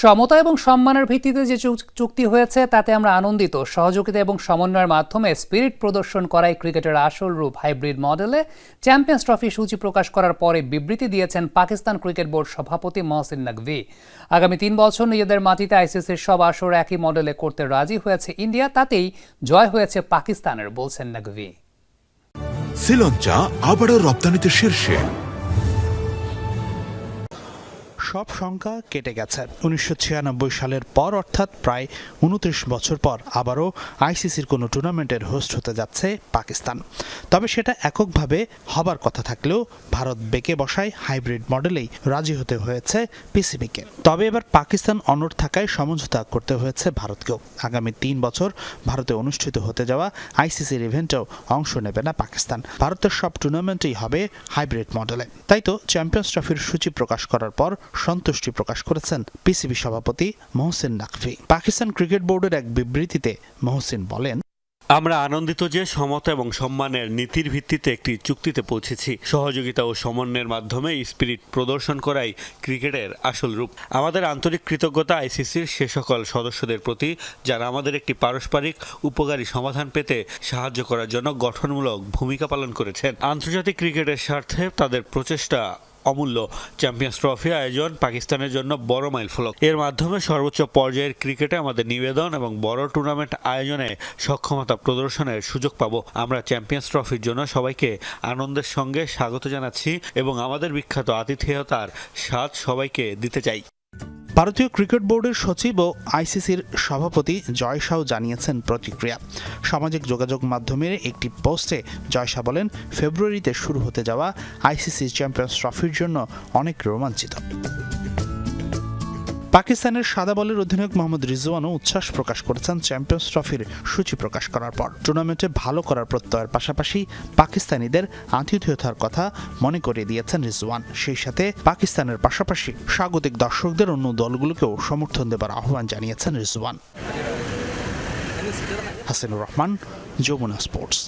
সমতা এবং সম্মানের ভিত্তিতে যে চুক- চুক্তি হয়েছে, তাতে আমরা আনন্দিত। সহযোগিতা এবং সমন্বয়ের মাধ্যমে স্পিরিট প্রদর্শন করাই ক্রিকেটের আসল রূপ হাইব্রিড মডেলে চ্যাম্পিয়ন্স ট্রফি সূচি প্রকাশ করার পরে বিবৃতি দিয়েছেন পাকিস্তান ক্রিকেট বোর্ড সভাপতি মহসিন নকভি। আগামী তিন বছর নিজেদের মাটিতে আইসিসির সব আসর একই মডেলে করতে রাজি হয়েছে ইন্ডিয়া, তাতেই জয় হয়েছে পাকিস্তানের, বলছেন নকভি। শ্রীলঞ্চা আবারও রপ্তানিতে শীর্ষে। সব সংখ্যা কেটে গেছে। উনিশশো ছিয়ানব্বই সালের পর, অর্থাৎ প্রায় উনত্রিশ বছর পর, আবারও আইসিসির কোনো টুর্নামেন্টের হোস্ট হতে যাচ্ছে পাকিস্তান। তবে সেটা এককভাবে হবার কথা থাকলেও ভারত বেঁকে বসায় হাইব্রিড মডেলেই রাজি হতে হয়েছে পিসিবিকে। তবে এবার পাকিস্তান অনড় থাকায় সমঝোতা করতে হয়েছে ভারতকেও। আগামী তিন বছর ভারতে অনুষ্ঠিত হতে যাওয়া আইসিসির ইভেন্টেও অংশ নেবে না পাকিস্তান। ভারতের সব টুর্নামেন্টেই হবে হাইব্রিড মডেলে। তাই তো চ্যাম্পিয়ন্স ট্রফির সূচি প্রকাশ করার পর সন্তুষ্টি প্রকাশ করেছেন পিসিবি সভাপতি মহসিন নাকভি। পাকিস্তান ক্রিকেট বোর্ডের এক বিবৃতিতে মহসিন বলেন, আমরা আনন্দিত যে সমতা এবং সম্মানের নীতির ভিত্তিতে একটি চুক্তিতে পৌঁছেছি। সহযোগিতা ও সমন্বয়ের মাধ্যমে স্পিরিট প্রদর্শন করাই ক্রিকেটের আসল রূপ। আমাদের আন্তরিক কৃতজ্ঞতা আইসিসির সে সকল সদস্যদের প্রতি, যারা আমাদের একটি পারস্পরিক উপকারী সমাধান পেতে সাহায্য করার জন্য গঠনমূলক ভূমিকা পালন করেছেন। আন্তর্জাতিক ক্রিকেটের স্বার্থে তাদের প্রচেষ্টা অমূল্য চ্যাম্পিয়ন্স ট্রফি আয়োজন পাকিস্তানের জন্য বড় মাইলফলক। এর মাধ্যমে সর্বোচ্চ পর্যায়ের ক্রিকেটে আমাদের নিবেদন এবং বড় টুর্নামেন্ট আয়োজনে সক্ষমতা প্রদর্শনের সুযোগ পাব। আমরা চ্যাম্পিয়ন্স ট্রফির জন্য সবাইকে আনন্দের সঙ্গে স্বাগত জানাচ্ছি এবং আমাদের বিখ্যাত আতিথেয়তার স্বাদ সবাইকে দিতে চাই। ভারতীয় ক্রিকেট বোর্ডের সচিব ও আইসিসির সভাপতি জয় শাহ জানিয়েছেন প্রতিক্রিয়া। সামাজিক যোগাযোগ মাধ্যমের একটি পোস্টে জয় শাহ বলেন, ফেব্রুয়ারিতে শুরু হতে যাওয়া আইসিসি চ্যাম্পিয়ন্স ট্রফির জন্য অনেক রোমাঞ্চিত। পাকিস্তানের সাদা বলের অধিনায়ক মোহাম্মদ রিজওয়ানও উচ্ছ্বাস প্রকাশ করেছেন চ্যাম্পিয়ন্স ট্রফির সূচি প্রকাশ করার পর। টুর্নামেন্টে ভালো করার প্রত্যয়ের পাশাপাশি পাকিস্তানিদের আতিথেয়তার কথা মনে করিয়ে দিয়েছেন রিজওয়ান। সেই সাথে পাকিস্তানের পাশাপাশি স্বাগতিক দর্শকদের অন্য দলগুলোকেও সমর্থন দেবার আহ্বান জানিয়েছেন রিজওয়ান। হাসিনুর রহমান, যমুনা স্পোর্টস।